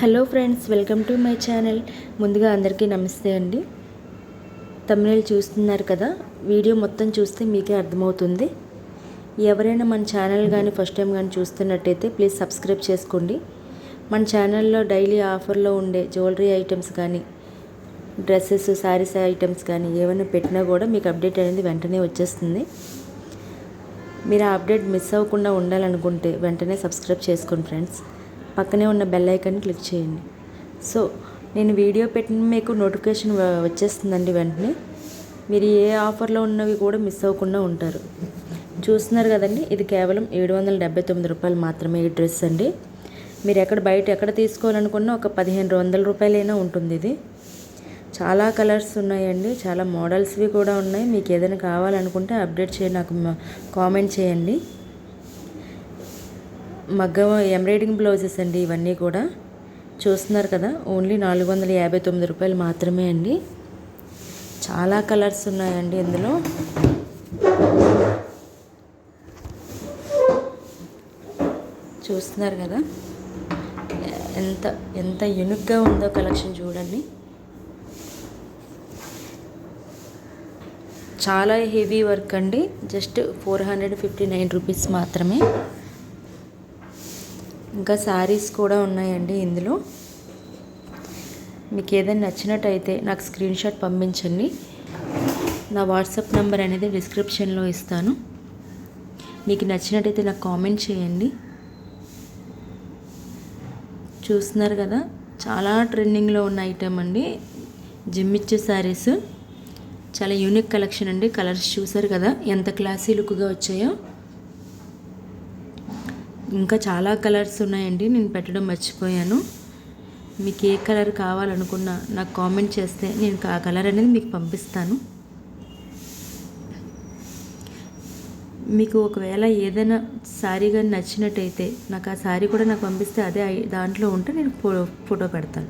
Hello friends welcome to my channel. ముందుగా అందరికీ నమస్తే అండి. తమిళ చూస్తున్నారు కదా వీడియో మొత్తం చూస్తే మీకే అర్థమవుతుంది. ఎవరైనా మన ఛానల్ కానీ ఫస్ట్ టైం కానీ చూస్తున్నట్టయితే ప్లీజ్ సబ్స్క్రైబ్ చేసుకోండి. మన ఛానల్లో డైలీ ఆఫర్లో ఉండే జ్యువెలరీ ఐటమ్స్ కానీ డ్రెస్సెస్ శారీస్ ఐటమ్స్ కానీ ఏమైనా పెట్టినా కూడా మీకు అప్డేట్ అనేది వెంటనే వచ్చేస్తుంది. మీరు ఆ అప్డేట్ మిస్ అవ్వకుండా ఉండాలనుకుంటే వెంటనే సబ్స్క్రైబ్ చేసుకోండి ఫ్రెండ్స్. పక్కనే ఉన్న బెల్ ఐకాన్ని క్లిక్ చేయండి. సో నేను వీడియో పెట్టిన మీకు నోటిఫికేషన్ వచ్చేస్తుందండి వెంటనే. మీరు ఏ ఆఫర్లో ఉన్నవి కూడా మిస్ అవ్వకుండా ఉంటారు. చూస్తున్నారు కదండి ఇది కేవలం ఏడు వందల డెబ్బై తొమ్మిది రూపాయలు మాత్రమే ఈ డ్రెస్ అండి. మీరు ఎక్కడ బయట ఎక్కడ తీసుకోవాలనుకున్నా ఒక పదిహేను వందల రూపాయలైనా ఉంటుంది ఇది. చాలా కలర్స్ ఉన్నాయండి చాలా మోడల్స్వి కూడా ఉన్నాయి. మీకు ఏదైనా కావాలనుకుంటే అప్డేట్ చేయండి నాకు కామెంట్ చేయండి. మగ్గం ఎంబ్రాయిడింగ్ బ్లౌజెస్ అండి ఇవన్నీ కూడా. చూస్తున్నారు కదా ఓన్లీ నాలుగు వందల యాభై తొమ్మిది రూపాయలు మాత్రమే అండి. చాలా కలర్స్ ఉన్నాయండి ఇందులో. చూస్తున్నారు కదా ఎంత ఎంత యునిక్గా ఉందో కలెక్షన్ చూడండి. చాలా హెవీ వర్క్ అండి just four hundred fifty nine rupees మాత్రమే. ఇంకా శారీస్ కూడా ఉన్నాయండి ఇందులో. మీకు ఏదైనా నచ్చినట్టయితే నాకు స్క్రీన్ షాట్ పంపించండి. నా వాట్సాప్ నెంబర్ అనేది డిస్క్రిప్షన్లో ఇస్తాను. మీకు నచ్చినట్టయితే నాకు కామెంట్ చేయండి. చూస్తున్నారు కదా చాలా ట్రెండింగ్లో ఉన్న ఐటెం అండి. జిమ్మిచ్చు శారీస్ చాలా యూనిక్ కలెక్షన్ అండి. కలర్స్ చూసారు కదా ఎంత క్లాసీ లుక్గా వచ్చాయో. ఇంకా చాలా కలర్స్ ఉన్నాయండి నేను పెట్టడం మర్చిపోయాను. మీకు ఏ కలర్ కావాలనుకున్నా నాకు కామెంట్ చేస్తే నేను ఆ కలర్ అనేది మీకు పంపిస్తాను. మీకు ఒకవేళ ఏదైనా శారీ కానీ నచ్చినట్టయితే నాకు ఆ శారీ కూడా నాకు పంపిస్తే అదే దాంట్లో ఉంటే నేను ఫో ఫోటో పెడతాను.